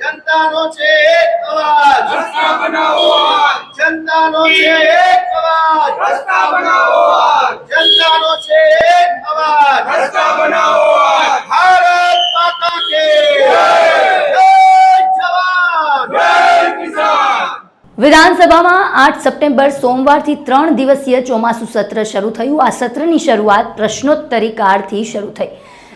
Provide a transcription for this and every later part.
જનતાનો છે એક અવાજ. રસ્તા બનાવો જનતાનો છે એક અવાજ. રસ્તા બનાવો જનતાનો છે એક અવાજ. રસ્તા બનાવો ભારત માતા કે જય. જય જવાન. જય કિસાન. વિધાનસભામાં આઠ સપ્ટેમ્બર સોમવારથી ત્રણ દિવસીય ચોમાસું સત્ર શરૂ થયું. આ સત્રની શરૂઆત પ્રશ્નોત્તરી કાળથી શરૂ થઈ.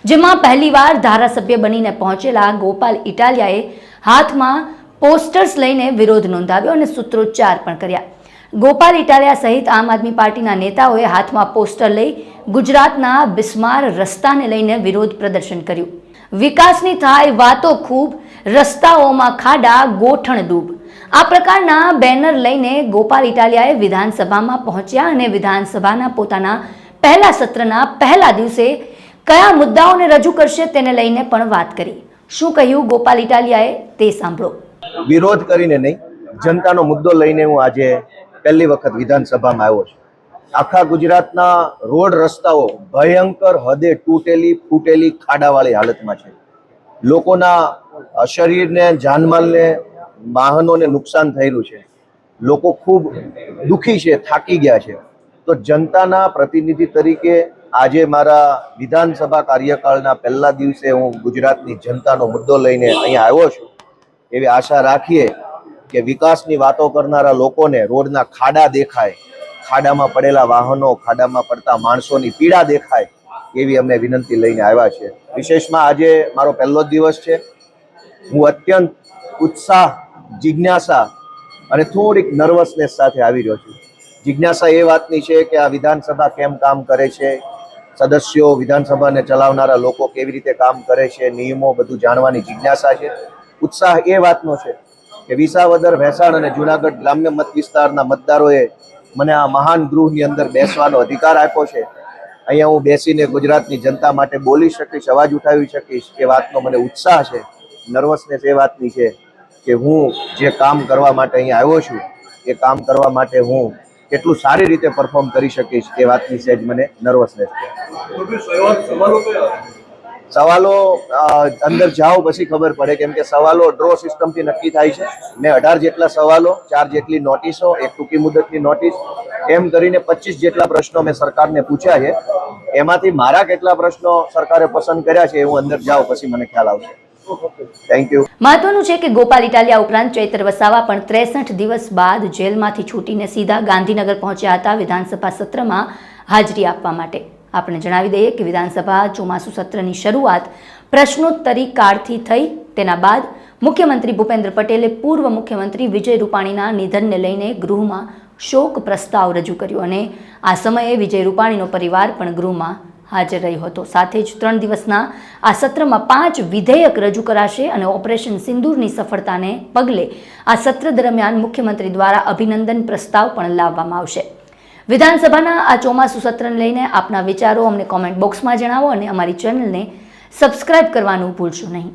જેમાં પહેલીવાર ધારાસભ્ય બનીને પહોંચેલા ગોપાલ ઇટાલિયાએ હાથમાં પોસ્ટર્સ લઈને વિરોધ નોંધાવ્યો અને સૂત્રોચ્ચાર પણ કર્યા. ગોપાલ ઇટાલિયા સહિત આમ આદમી પાર્ટીના નેતાઓએ હાથમાં પોસ્ટર લઈ ગુજરાતના બિસ્માર રસ્તાને લઈને વિરોધ પ્રદર્શન કર્યું. વિકાસની થાય વાતો ખૂબ, રસ્તાઓમાં ખાડા, ગોઠણ ડૂબ. આ પ્રકારના બેનર લઈને ગોપાલ ઇટાલિયાએ વિધાનસભામાં પહોંચ્યા અને વિધાનસભાના પોતાના પહેલા સત્રના પહેલા દિવસે કયા મુદ્દાઓને રજૂ કરશે તેને લઈને પણ વાત કરી. શું કહ્યું ગોપાલ ઇટાલિયાએ? તે સાંભળો. વિરોધ કરીને નહીં, જનતાનો મુદ્દો લઈને હું આજે પહેલી વખત વિધાનસભામાં આવ્યો છું. આખા ગુજરાતના રોડ રસ્તાઓ ભયંકર હદે તૂટેલી, ફૂટેલી ખાડાવાળી હાલતમાં છે. લોકોના શરીરને, જાનમાલને, વાહનોને નુકસાન થયેલું છે. લોકો ખૂબ દુઃખી છે, થાકી ગયા છે. તો જનતાના પ્રતિનિધિ તરીકે આજે મારા વિધાનસભા કાર્યકાળના પહેલા દિવસે હું ગુજરાતની જનતાનો મુદ્દો લઈને અહીંયા આવ્યો છું. એવી આશા રાખીએ કે વિકાસની વાતો કરનારા લોકોને રોડના ખાડા દેખાય, ખાડામાં પડેલા વાહનો, ખાડામાં પડતા માણસોની પીડા દેખાય એવી અમને વિનંતી લઈને આવ્યા છે. વિશેષમાં આજે મારો પહેલો દિવસ છે. હું અત્યંત ઉત્સાહ, જિજ્ઞાસા અને થોડીક નર્વસનેસ સાથે આવી રહ્યો છું. જિજ્ઞાસા એ વાતની છે કે આ વિધાનસભા કેમ કામ કરે છે? સદસ્યો, વિધાનસભાને ચલાવનારા લોકો કેવી રીતે કામ કરે છે, નિયમો બધું જાણવાની જિજ્ઞાસા છે. ઉત્સાહ એ વાતનો છે કે વિસાવદર ભેસાણ અને જુનાગઢ ગ્રામ્ય મત વિસ્તારના મતદારોએ મને આ મહાન ગૃહની અંદર બેસવાનો અધિકાર આપ્યો છે. અહીંયા હું બેસીને ગુજરાતની જનતા માટે બોલી શકીશ, અવાજ ઉઠાવી શકીશ. એ વાતનો મને ઉત્સાહ છે નર્વસનેસ એ વાતની છે કે હું જે કામ કરવા માટે અહીંયા આવ્યો છું, એ કામ કરવા માટે હું કેટલું સારી રીતે પરફોર્મ કરી શકીશ એ વાતની જ મને નર્વસનેસ છે. સવાલો અંદર જાઓ પછી ખબર પડે. કેમ કે સવાલો ડ્રો સિસ્ટમથી નક્કી થાય છે. મેં અઢાર જેટલા સવાલો ચાર જેટલી નોટિસો એક ટૂંકી મુદતની નોટિસ એમ કરીને પચીસ જેટલા પ્રશ્નો મેં સરકારને પૂછ્યા છે. એમાંથી મારા કેટલા પ્રશ્નો સરકારે પસંદ કર્યા છે એ હું અંદર જાઉં પછી મને ખ્યાલ આવશે. મહત્વનું છે કે ગોપાલ ઇટાલિયા ઉપરાંત ચૈત્ર વસાવા પણ ત્રેસઠ દિવસ બાદ જેલમાંથી છૂટીને સીધા ગાંધીનગર પહોંચ્યા હતા વિધાનસભા સત્રમાં હાજરી આપવા માટે. આપણે જણાવી દઈએ કે વિધાનસભા ચોમાસુ સત્રની શરૂઆત પ્રશ્નોત્તરી કાળથી થઈ. તેના બાદ મુખ્યમંત્રી ભૂપેન્દ્ર પટેલે પૂર્વ મુખ્યમંત્રી વિજય રૂપાણીના નિધનને લઈને ગૃહમાં શોક પ્રસ્તાવ રજૂ કર્યો અને આ સમયે વિજય રૂપાણીનો પરિવાર પણ ગૃહમાં હાજર રહ્યો હતો. સાથે જ ત્રણ દિવસના આ સત્રમાં પાંચ વિધેયક રજૂ કરાશે અને ઓપરેશન સિંદૂરની સફળતાને પગલે આ સત્ર દરમિયાન મુખ્યમંત્રી દ્વારા અભિનંદન પ્રસ્તાવ પણ લાવવામાં આવશે. વિધાનસભાના આ ચોમાસુ સત્રને લઈને આપના વિચારો અમને કોમેન્ટ બોક્સમાં જણાવો અને અમારી ચેનલને સબસ્ક્રાઇબ કરવાનું ભૂલશો નહીં.